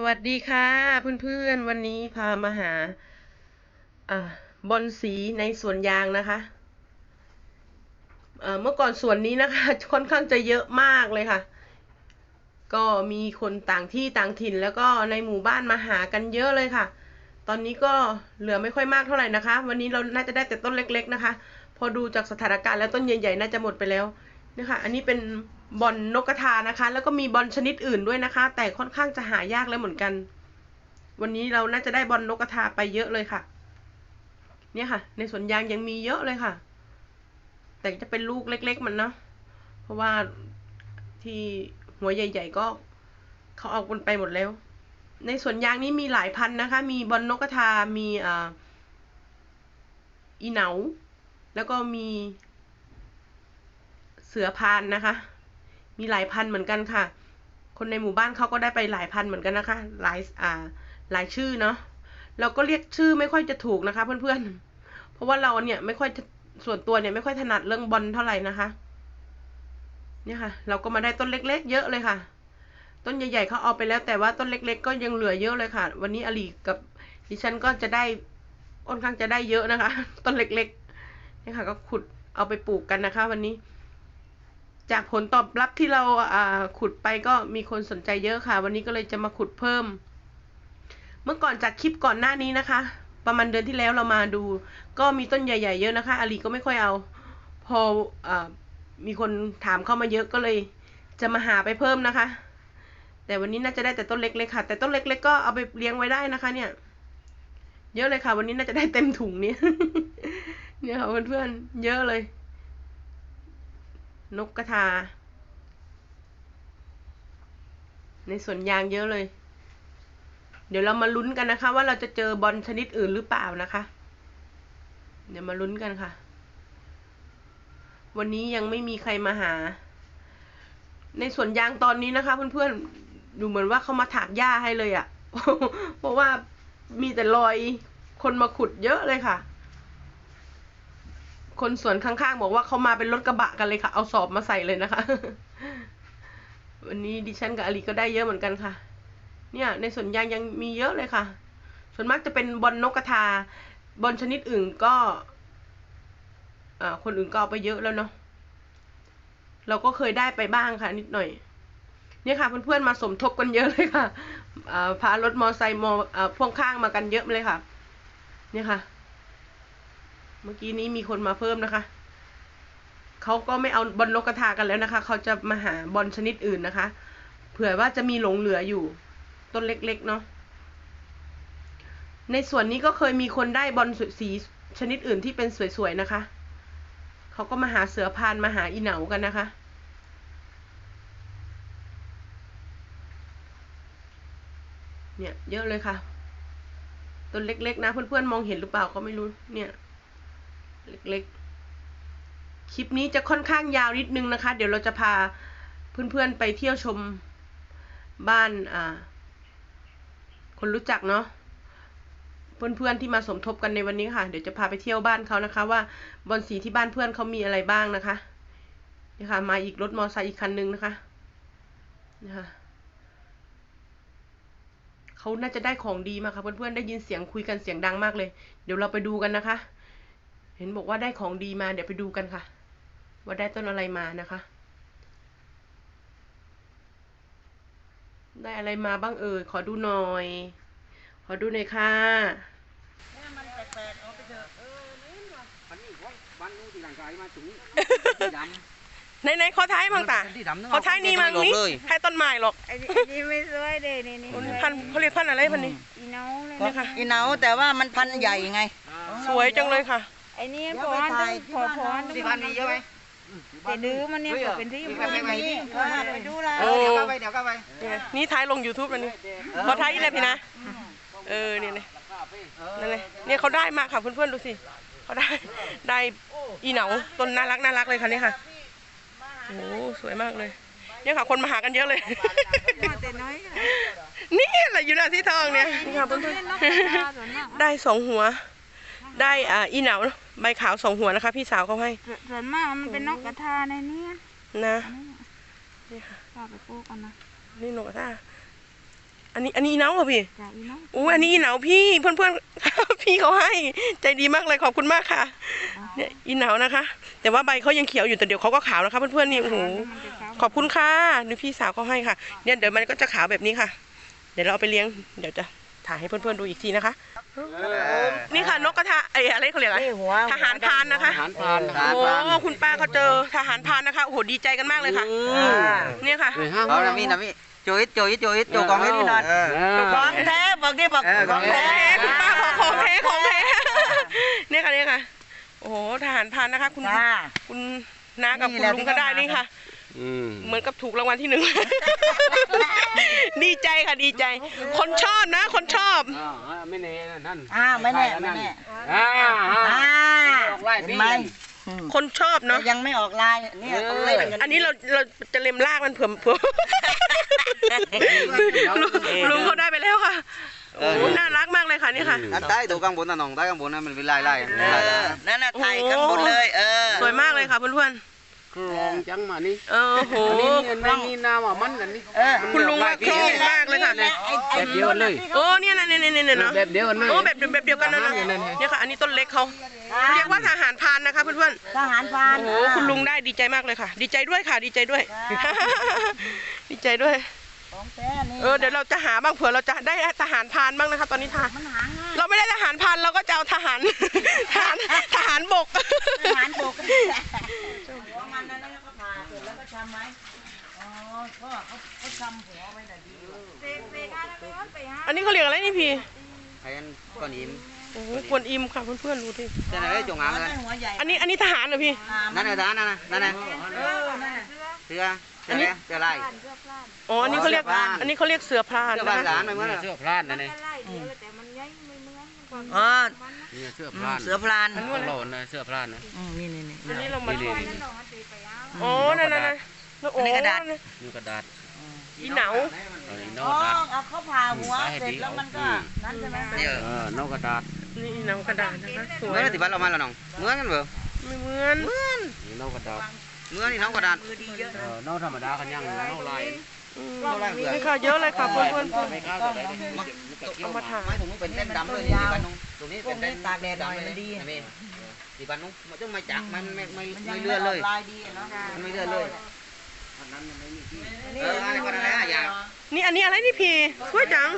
สวัสดีค่ะเพื่อนๆ วันนี้พามาหาอบอลสีในสวนยางนะคะเอ่อเมื่อก่อนสวนนี้นะคะค่อนข้างจะเยอะมากเลยค่ะ ก็มีคนต่างที่ต่างถิ่นแล้วก็ในหมู่บ้านมาหากันเยอะเลยค่ะ ตอนนี้ก็เหลือไม่ค่อยมากเท่าไหร่นะคะ วันนี้เราน่าจะได้แต่ต้นเล็ก ๆ นะคะ พอดูจากสถานการณ์แล้วต้นใหญ่ๆน่าจะหมดไปแล้วนะคะอันนี้เป็น บอลนกกระทานะคะ แล้วก็มีบอลชนิดอื่นด้วยนะคะ แต่ค่อนข้างจะหายากแล้วเหมือนกัน วันนี้เราน่าจะได้บอลนกกระทาไปเยอะเลยค่ะ เนี่ยค่ะ ในสวนยางยังมีเยอะเลยค่ะ แต่จะเป็นลูกเล็ก ๆ มันเนาะเพราะว่าที่หัวใหญ่ ๆ ก็เขาเอากันไปหมดแล้ว ในสวนยางนี้มีหลายพันธุ์นะคะ มีบอลนกกระทา มีอ่าอีเหนา แล้วก็มีเสือพานนะคะ มีหลายพันเหมือนกันค่ะ คนในหมู่บ้านเขาก็ได้ไปหลายพันเหมือนกันนะคะ หลายอ่าหลายชื่อเนาะเราก็เรียกชื่อไม่ค่อยจะถูกนะคะ เพื่อนๆ เพราะว่าเราเนี่ยไม่ค่อยส่วนตัวเนี่ยไม่ค่อยถนัดเรื่องบอลเท่าไหร่นะคะ เนี่ยค่ะ เราก็มาได้ต้นเล็ก ๆ เยอะเลยค่ะ ต้นใหญ่ๆเขาเอาไปแล้วแต่ว่าต้นเล็ก ๆ ก็ยังเหลือเยอะเลยค่ะ วันนี้อลีกับดิฉันก็จะได้ค่อนข้างจะได้เยอะนะคะ ต้นเล็กๆเนี่ยค่ะ ก็ขุดเอาไปปลูกกันนะคะ วันนี้ จากผลตอบรับที่เราขุดไปก็มีคนสนใจเยอะค่ะ วันนี้ก็เลยจะมาขุดเพิ่ม เมื่อก่อนจากคลิปก่อนหน้านี้นะคะ ประมาณเดือนที่แล้วเรามาดู ก็มีต้นใหญ่ ๆ เยอะนะคะอาลีก็ไม่ค่อยเอา พออมีคนถามเข้ามาเยอะก็เลยจะมาหาไปเพิ่มนะคะ แต่วันนี้น่าจะได้แต่ต้นเล็กๆค่ะ แต่ต้นเล็ก ๆ ก็เอาไปเลี้ยงไว้ได้นะคะ เนี่ย เยอะเลยค่ะ วันนี้น่าจะได้เต็มถุงเนี่ยเนี่ยค่ะเพื่อนๆเยอะเลย นกกระทา ในสวนยางเยอะเลย เดี๋ยวเรามาลุ้นกันนะคะ ว่าเราจะเจอบอลชนิดอื่นหรือเปล่านะคะ เดี๋ยวมาลุ้นกันค่ะ วันนี้ยังไม่มีใครมาหา ในสวนยางตอนนี้นะคะ เพื่อนๆ ดูเหมือนว่าเขามาถากหญ้าให้เลยอะ่ะ เพราะว่ามีแต่รอยคนมาขุดเยอะเลยค่ะ คนสวนข้างๆ บอกว่าเขามาเป็นรถกระบะกันเลยค่ะ เอาสอบมาใส่เลยนะคะ วันนี้ดิฉันกับอลีก็ได้เยอะเหมือนกันค่ะ เนี่ย ในสวนยางยังมีเยอะเลยค่ะ ส่วนมากจะเป็นบอลนกกระทา บอลชนิดอื่นก็อ่าคนอื่นก็เอาไปเยอะแล้วเนาะ เราก็เคยได้ไปบ้างค่ะ นิดหน่อย เนี่ยค่ะเพื่อนๆมาสมทบกันเยอะเลยค่ะอ่าพารถมอไซค์มออพ่วงข้างมากันเยอะเลยค่ะ เนี่ยค่ะ เมื่อกี้นี้มีคนมาเพิ่มนะคะ เขาก็ไม่เอาบอลนกกระทากันแล้วนะคะ เขาจะมาหาบอลชนิดอื่นนะคะ เผื่อว่าจะมีหลงเหลืออยู่ ต้นเล็ก ๆ เนาะ ในส่วนนี้ก็เคยมีคนได้บอลสีชนิดอื่นที่เป็นสวย ๆ นะคะ เขาก็มาหาเสือพานมาหาอีเหนากันนะคะเนี่ยเยอะเลยค่ะ ต้นเล็กๆนะเพื่อนๆมองเห็นหรือเปล่าก็ไม่รู้เนี่ย เล็กๆ คลิปนี้จะค่อนข้างยาวนิดนึงนะคะ เดี๋ยวเราจะพาเพื่อนๆไปเที่ยวชมบ้านอ่าคนรู้จักเนาะเพื่อนๆที่มาสมทบกันในวันนี้ค่ะ เดี๋ยวจะพาไปเที่ยวบ้านเขานะคะ ว่าบอลสีที่บ้านเพื่อนเขามีอะไรบ้างนะคะนี่ค่ะ มาอีกรถมอเตอร์ไซค์อีกคันนึงนะคะนะคะเขาน่าจะได้ของดีมาค่ะเพื่อนๆได้ยินเสียงคุยกันเสียงดังมากเลย เดี๋ยวเราไปดูกันนะคะ เห็นบอกว่าได้ของดีมาเดี๋ยวไปดูกันค่ะ ว่าได้ต้นอะไรมานะคะ ได้อะไรมาบ้างเอ่ยขอดูหน่อย ขอดูหน่อยค่ะมันแปลกๆเอาไปเถอะเออนี่ว่ะวันนี้ว่าวันนู้นที่หลังกายมาถึงที่ดในในขอท้ายมั่งตาำที่ดำนึกขอท้ายนี่มั่งนี่เลยให้ต้นไม้หรอกไอ้นี่ไอ้นี่ไม่สวยเลยนี่นี่อันนี้พันธุ์เขาเรียกพันธุ์อะไรพันธุ์นี้อีเนาเลยเนี่ยค่ะอีเหนาแต่ว่ามันพันธุ์ใหญ่ไง สวยจังเลยค่ะ ไอ้นี่เดี๋พยวอไปนถ่ายพอพอนที่บ้านมีเยอะไหมแต่ดื้อมันเนี่ยก็เป็นที่มันไม่มีไปดูแลเออเดี๋ยวเข้าไปเดี๋ยวเข้าไปเนี่ยนี่ท้ายลง YouTube แล้วนี่ขอท้ายนี่แหละพี่นะ เออเนี่ยเนี่ยนั่นเลยเนี่ยเขาได้มากค่ะเพื่อนๆดูสิเขาได้ได้อีเหนาต้นน่ารักน่ารักเลยค่ะเนี่ยค่ะโอ้โหสวยมากเลยเนี่ยค่ะคนมาหากันเยอะเลยมาแต่น้อยนี่แหละอยู่หน้าที่ทองเนี่ยนี่ค่ะเพื่อนเล่นนกกระทาส่วนมากๆได้สองหัว ได้อ่าอีเหนาใบขาวสองหัวนะคะ พี่สาวเขาให้ส่วนมากมันเป็นนกกระทาในนี้นะอันนี้นี่ค่ะป้าไปปลูกกันนะนี่นกกระทาอันอันนี้อันนี้อีเหนาเหรอพี่จ้ะอีน้องอู้อันนี้อีเหนาพี่เพื่อนเพื่อนๆพี่เขาให้ ใจดีมากเลยขอบคุณมากค่ะเนี่ยอีเหนานะคะ แต่ว่าใบเขายังเขียวอยู่แต่เดี๋ยวเขาก็ขาวนะคะเพื่อนๆนี่โอ้โหขอบคุณค่ะนี่พี่สาวเขาให้ค่ะ เนี่ยเดี๋ยวมันก็จะขาวแบบนี้ค่ะ เดี๋ยวเราเอาไปเลี้ยงเดี๋ยวจะ ถ่ายให้เพื่อนๆดูอีกทีนะคะ นี่ค่ะนกกระทะไอ้อะไรเขาเรียกอะไรนี่หัวทหารพรานนะคะอาหารพรานโอ้คุณป้าเขาเจอทหารพรานนะคะโอ้โหดีใจกันมากเลยค่ะเนี่ยค่ะเลยฮะเอานะมีนะมีโจยโจยโจยโจกองให้นี่หน่อยเออของแท้บอกดิบอกเออของแท้คุณป้าบอกของแท้ของแท้เนี่ยค่ะเนี่ยค่ะ โอ้โหทหารพรานนะคะ คุณจ้าคุณน้ากับนี่คุณแหละลุงก็ได้ที่นี่เขาหาค่ะ อืมเหมือนกับถูกรางวัลที่หนึ่ง ดีใจค่ะดีใจ คนชอบนะ คนชอบ อ่าไม่แน่นั่นอ่าไม่แน่ไม่แน่อ่าอ่าออกไล่เห็นพี่ไหมอืมคนชอบเนาะแต่ยังไม่ออกลายเนี่ยเขาเล่นกันอันนี้เราเราจะเล็มลากมันเผื่อเผื่อลุงลุงเขาได้ไปแล้วค่ะ โอ้โหน่ารักมากเลยค่ะนี่ค่ะ อันใต้ตัวข้างบนน่ะน้องใต้ข้างบนน่ะมันเป็นลายลาย เออนั่นน่ะถ่ายข้างบนเลย เออ สวยมากเลยค่ะเพื่อน ครองจังมานี่ๆเออโหอันนี้นี่ไม่มีนาว่ามันกันนี่เออคุณลุงว่าคล่องมากเลยค่ะแบบเดียวกันเลยโอ้เนี่ยนะเนี่ยเนี่ยเนี่ยเนาะแบบเดียวกันเลยโอ้แบบแบบเดียวกันนะนะเนี่ยค่ะอันนี้ต้นเล็กเขาเรียกว่าทหารพรานนะคะเพื่อนทหารพรานๆโอ้โหคุณลุงได้ดีใจมากเลยค่ะ ดีใจด้วยค่ะ ดีใจด้วย ดีใจด้วยของแท้นี่เออเดี๋ยวเราจะหาบ้างเผื่อเราจะได้ทหารพรานบ้างนะคะ ตอนนี้ทหารมันหาง่ายเราไม่ได้ทหารพรานเราก็จะเอาทหารทหารทหารบก ทหารบกหัวมันนั่นแล้วก็ผ่าเสร็จแล้วก็ชำไหมอ๋อก็เขาเขาชำหัวไว้หน่ อยดีอยู่อันนี้เขาเรียกอะไรนี่พี่ไอ้อันก้อนหินโอ้โหกวนอิมค่ะเพื่อนๆดูดิเจ้าไหนได้จงอางเลยหัวใหญ่อันนี้อันนี้ทหารเหรอพี่นั่นน่ะท่านนั่นน่ะนั่นน่ะเออนั่นน่ะเสือเสืออะไรเสือลายอ๋ออันนี้เขาเรียกเสือพรานอันนี้เขาเรียกเสือพรานเสือนะบ้านคะหลานไม่เหมือนเสื้อพลาดนะเนี่ยอ๋อเนี่ยเสื้อพลาดเสือพลานตลอดนะเสื้อพลาดนะอืมนี่นี่นี่อันนี้เรามานี่นี่อ๋อนั่นนั่นนั่นโอ้อันนี้กระดาษนี่กระดาษ อีเหนาเอาอีโนอ๋อกระดาษเอาเขาผ่าหัวเสร็จแล้วมันก็นั่นใช่ไหมเนี่ยเออนอกกระดาษนี่อีเหนากระดาษนะคะสเหวมือยนที่บ้านเรามาแล้วน้องเหมือนกันเปล่าไม่เหมือนนี่นอกกระดาษเหมือนนี่น้องกระดานเออนอกธรรมดากันยังนอกลายอืมนี่ค่ะเยอะเลยค่ะเพื่อนๆไม่เข้าแต่ได้เอามาถ่ายไม้ถุงเป็นเส้นดำเลยที่บ้านน้องตรงนี้เป็นเส้นดำเลยนี่ที่บ้านน้องมันต้องไม่จักมันไม่ไม่ไม่เลื่อนเลย ลายดีเนาะมันไม่เลื่อนเลย เอออะไรก็ได้อย่านี่อันนี้อะไรนี่พี่สวยจัง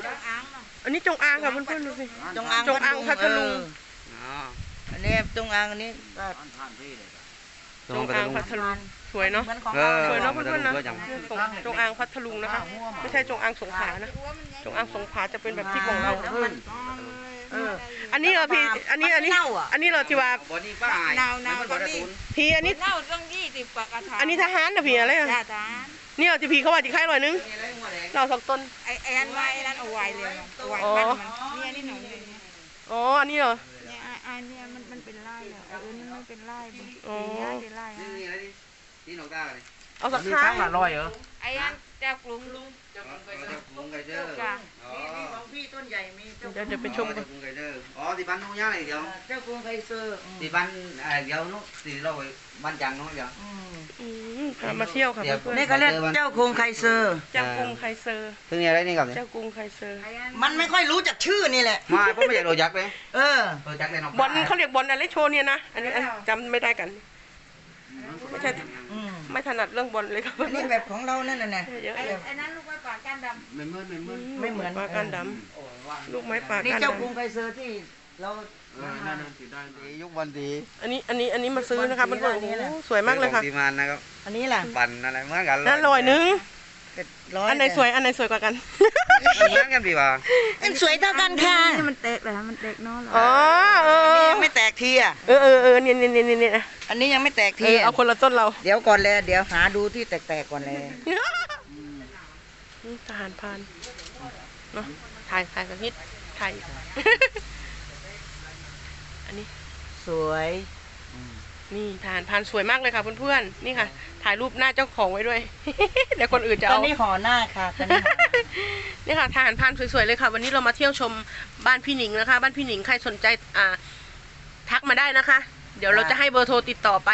อันนี้จงอางค่ะเพื่อนๆดูสิ จงอางจงอางพัทลุงอ๋ออันนี้จงอางอันนี้ก็จงอางพัทลุงสวยเนาะเหมือนของเอเราอสวยเนาะเพื่อนๆเนาะสวยจังจงอางพัทลุงนะคะ ไม่ใช่จงอางสงขลานะ จงอางสงขลาจะเป็นแบบที่ของเรา เออ อันนี้เหรอพี่ อันนี้ อันนี้เน่าอะอันนี้เหรอที่ว่าบอดี้ป้ายมันบอดี้ตูนพี่อันนี้ เน่าต้องยี่สิบกว่ากระถางอันนี้ทหารนะพี่อะไรอะจ้าจ้านี่เหรอที่พี่เขาว่าที่ค่ายลอยนึงเราสองต้น ไอ้ไอ้อันไว้ไอ้นั้นเอาไว้เลยเอาไว้ปั้นมันเนี่ยนี่หนูเนี่ยเนี่ยอ๋อ อันนี้เหรอ เนี่ยอะอันเนี่ยมันมันเป็นไร่เลยไอ้อื่นมันไม่เป็นไร่บุอ๋อเป็นไร่นี่อะนี่อะไรนี่นี่น้องตาเลย เอาสักมีครั้ข้างงละร้อยเหรอไอ้อันเจ้ากรุงลุงลุงไกเดอร์จ้ะอ๋อนี่ของพี่ต้นใหญ่มีเจ้าเดี๋ยวเดี๋ยวไปชมกันลุงไกเดอร์อ๋อที่บ้านนู้นย่าอะไรเดียวเจ้ากรุงไคเซอร์อืมที่บ้านอะไรเดียวนู้นที่เราไปบ้านจังนู้นเดียวอืมอืมพามาเที่ยวค่ะเพื่อนนี่ก็เรียกเจ้ากรุงไคเซอร์ๆเจ้ากรุงไคเซอร์เพิ่งนี่อะไรนี่ครับเนี่ยเจ้ากรุงไคเซอร์ไอ้อันมันไม่ค่อยรู้จักชื่อนี่แหละมาผมไม่อยากโดนยักษ์เลยเออโดนยักษ์เลยน้องบอลเขาเรียกบอลอะไรโชว์เนี่ยนะอันนี้อันจำไม่ได้กันไม่ใช่อืม ไม่ถนัดเรื่องบอลเลยครับอันนี้แบบของเรานั่นน่ะนะเยอะไอ้เลยไอ้นั้นลูกไว้ปากก้านดำไม่เหมือนไม่เหมือนไม่เหมือนปลาการดำลูกไม้ปลานี่การเจ้าดกรุงไคเซอร์ที่เราเออนั่นนั่นติดได้ดียุควันดีำอันนี้อันนี้อันนี้มาซื้อนะคะเพื่อนๆโอ้โหสวยมากเลยค่ะดีมันนะครับ อันนี้ล่ะ ปั่นอะไรเหมือนกันนั่นลอยนึง เป็ดร้อยอันไหนสวยอันไหนสวยกว่ากันเหมือนกันพี่ว่าอันสวยเท่ากันค่ะนี่มันเตะเลยมันเตะน้อเหรออ๋อเออันอนี้ยังไม่แตกทีอะเออเออเออเนี่ยเนี่ยเนี่ยเนี่ยอันนี้ยังไม่แตกเอทีอเอาคนละต้นเรา เดี๋ยวก่อนเลยเดี๋ยวหาดูที่แตกๆก่อนเลยทหารพรานเนาะถ่ายถ่ายสักนิดถ่ายอันนี้สวย นี่ทหารพรานสวยมากเลยค่ะเพื่อนๆนี่ค่ะ ถ่ายรูปหน้าเจ้าของไว้ด้วย เดี๋ยวคนอื่นจะตอนเอานี้ห่อหน้าค่ะตอนนี้ห่อหน้านี่ค่ะทหารพรานสวยๆเลยค่ะ วันนี้เรามาเที่ยวชมบ้านพี่หนิงนะคะ บ้านพี่หนิงใครสนใจอ่า ทักมาได้นะคะ เดี๋ยวเราจะให้เบอร์โทรติดต่อไป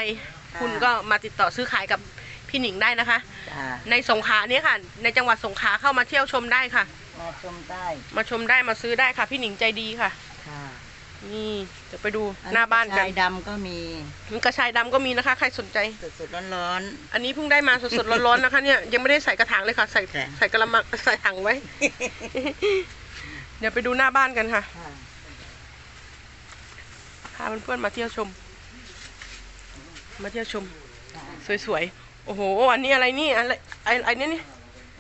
คุณก็มาติดต่อซื้อขายกับพี่หนิงได้นะคะ จ้าในสงขลาเนี่ยค่ะ ในจังหวัดสงขลาเข้ามาเที่ยวชมได้ค่ะ มาชมได้มาชมได้มาซื้อได้ค่ะ พี่หนิงใจดีค่ะค่ะ นี่เดี๋ยวไปดูหน้าบ้านกัน ชายดำก็มีกระชายดำก็มีนะคะ ใครสนใจ สดๆร้อน อันนี้เพิ่งได้มาสดๆ ร้อนๆนะคะ เนี่ยยังไม่ได้ใส่กระถางเลยค่ะ ใส่ค่ะ ใส่กระมังใส่ถังไว้ เดี๋ยวไปดูหน้าบ้านกันค่ะ ๆค่ะพาเพื่อนๆมาเที่ยวชม มาเที่ยวชมค่ะสวยๆ โอ้โห อันนี้อะไรนี่อะไรไอ้ไอ้นี่นี่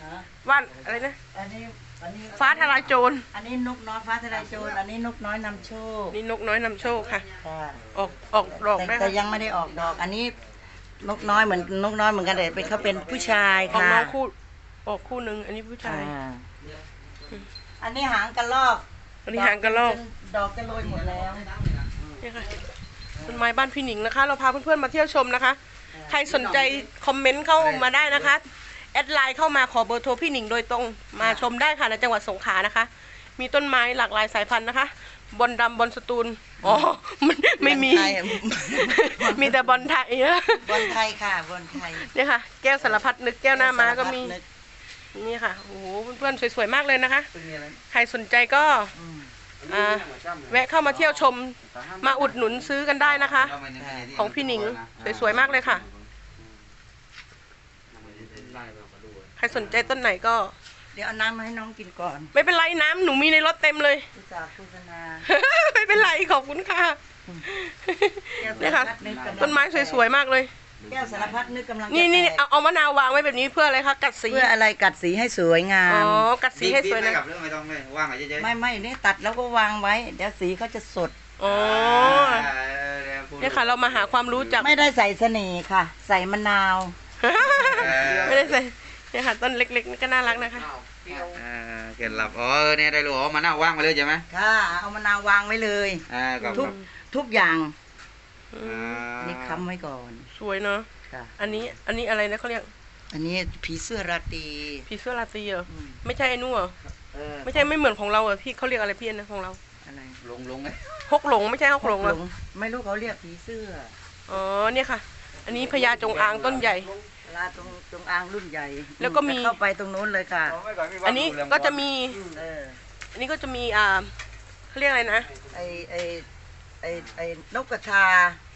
นะว่านอะไรนะ อันนี้ อันนี้ฟ้าทลายโจร อันนี้นกน้อยฟ้าทลายโจรอันนี้นกน้อยนำโชคนี่นกน้อยนำโชคค่ะ ค่ะออกออกดอกแต่ได้แต่ค่ะยังไม่ได้ออกดอก อันนี้นกน้อยเหมือนนกน้อยเหมือนกันแต่เป็นเขาเป็นผู้ชายออกค่ะน้องคู่ออกคู่หนึ่งอันนี้ผู้ชาย อ่าอันนี้หางกระรอกอันนี้หางกระรอก ดอกจะโรยหมดแล้วนี่ค่ะต้นไม้บ้านพี่หนิงนะคะ เราพาเพื่อนๆมาเที่ยวชมนะคะ ใครสนใจคอมเมนต์เข้ามาได้นะคะ แอดไลน์เข้ามาขอเบอร์โทรพี่หนิงโดยตรงมาชมได้ค่ะในจังหวัดสงขลานะคะ มีต้นไม้หลากหลายสายพันธุ์นะคะ บอลดำบอลสตูลอ๋อมันไม่มี บอลไทยมีแต่บอลไทยนะบอลไทยค่ะบอลไทยเนี่ยค่ะ แก้วสารพัดนึกแก้วหน้าม้าก็มี สารพัดนึนี่ค่ะ โอ้โห เพื่อนๆ สวยๆ มากเลยนะคะใครสนใจก็อืมอ่าแวะเข้ามาเที่ยวชม มาอุดหนุนซื้อกันได้นะคะ ของพี่หนิง สวยๆ มากเลยค่ะ ใครสนใจต้นไหนก็ เดี๋ยวเอาน้ำมาให้น้องกินก่อนไม่เป็นไรน้ำหนูมีในรถเต็มเลย อุตส่าห์โฆษณาไม่เป็นไรขอบคุณค่ะ เนี่ยค่ะ ต้นไม้สวยๆมากเลยแก้วสารพัดนึกกำลังจะนี่นี่แตกเอาเอามะนาววางไว้แบบนี้เพื่ออะไรคะกัดสีเพื่ออะไรกัดสีให้สวยงาอ๋อมกัดสีให้สวยนะกับเรื่องไม่ต้องไม่ว่างเฉยๆไม่ไม่นี่ตัดแล้วก็วางไว้ เดี๋ยวสีเขาจะสด อ๋อเนี่ยค่ะ เรามาหาความรู้จาก ไม่ได้ใส่เสน่ห์ค่ะ ใส่มะนาว ไม่ได้ใส่ เนี่ยค่ะต้นเล็กๆนี่ก็น่ารักนะคะ อ่าเกิดหลับอ๋อเออเนี่ยได้รู้อ๋อมานั่งว่างไปเลยใช่ไหมค่ะ เอามะนาววางไว้เลย อ่ากับทุกทุกอย่างอือ่ามนี่ค้ำไว้ก่อนสวยเนาะค่ะ อันนี้อันนี้อะไรนะเขาเรียกอันนี้ผีเสื้อราตรีผีเสื้อราตรีเหรออืมไม่ใช่ไอ้นู่นเหรอเออไม่ใช่ไม่เหมือนของเราเหรอพี่เขาเรียกอะไรพี่นะของเราอะไรลงลงไหมฮกหลงไม่ใช่ฮกหลงเหรอไม่รู้เขาเรียกผีเสื้อ อ๋อเนี่ยค่ะ อันนี้พญาจงอางต้นใหญ่เว ลาตรงตรงอ่างรุ่นใหญ่แล้วก็มี เข้าไปตรงนู้นเลยค่ะ อันนี้ก็จะมี เอออันนี้ก็จะมีอ่าเขาเรียกอะไรนะไอไอไอไอนกกระทา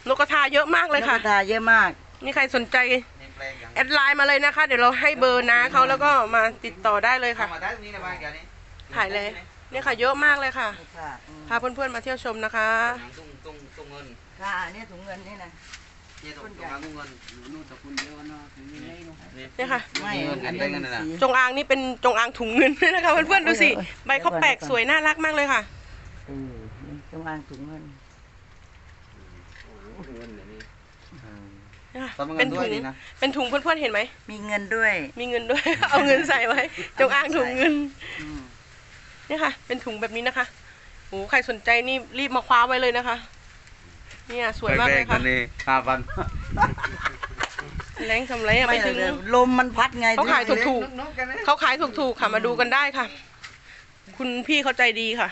นกกระทาเยอะมากเลยนกค่ะกระทาเยอะมาก นี่ใครสนใจแอดไลน์มาเลยนะคะ เดี๋ยวเราให้เบอร์นะเขาแล้วก็มาติดต่อได้เลยค่ะมาได้ตรงนี้นะบ้านแกนี่ถ่ายเลยเนี่ยค่ะเยอะมากเลยค่ะนี่ค่ะอืมพาเพื่อนๆมาเที่ยวชมนะคะตุ้งตุ้งตุ้งเงิน ค่ะเนี่ยถุงเงินนี่นะ เนี่ยตุ้งตุ้งเงินนู่นตะคุณเดียวเนาะถึงนี่เลยเนาะเนี่ยค่ะ ไม่เงินอันได้นี้เงินมันน่ะสีจงอางนี่เป็นจงอางถุงเงินด้วยนะคะเพื่อนๆดูสิเออเออใบเขาแปลกสวยน่ารักมากเลยค่ะเออนี่จงอางถุงเงินเนี่ยค่ะตอนมันเป็เงินนด้วถุยงนี่นะเป็นถุงเพื่อนๆเห็นไหมมีเงินด้วย มีเงินด้วย เอาเงินใส่ไว้ จงอางถุงเงินอืมเนี่ยค่ะ เป็นถุงแบบนี้นะคะโอ้ใครสนใจนี่รีบมาคว้าไว้เลยนะคะ เนี่ยสวยมากเลยค่ะนี่ห้าพันแรงทำไรอะไม่ไม่ถึงเลยลมมันพัดไงเขาขายถูกๆ เขาขายถูกๆ ค่ะ มาดูกันได้ค่ะ คุณพี่เขาใจดีค่ะ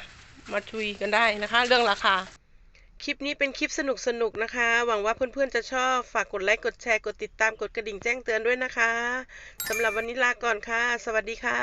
มาชุยกันได้นะคะ เรื่องราคา คลิปนี้เป็นคลิปสนุกๆ นะคะ หวังว่าเพื่อนๆ จะชอบ ฝากกดไลค์ กดแชร์ กดติดตาม กดกระดิ่งแจ้งเตือนด้วยนะคะ สำหรับวันนี้ลาก่อนค่ะ สวัสดีค่ะ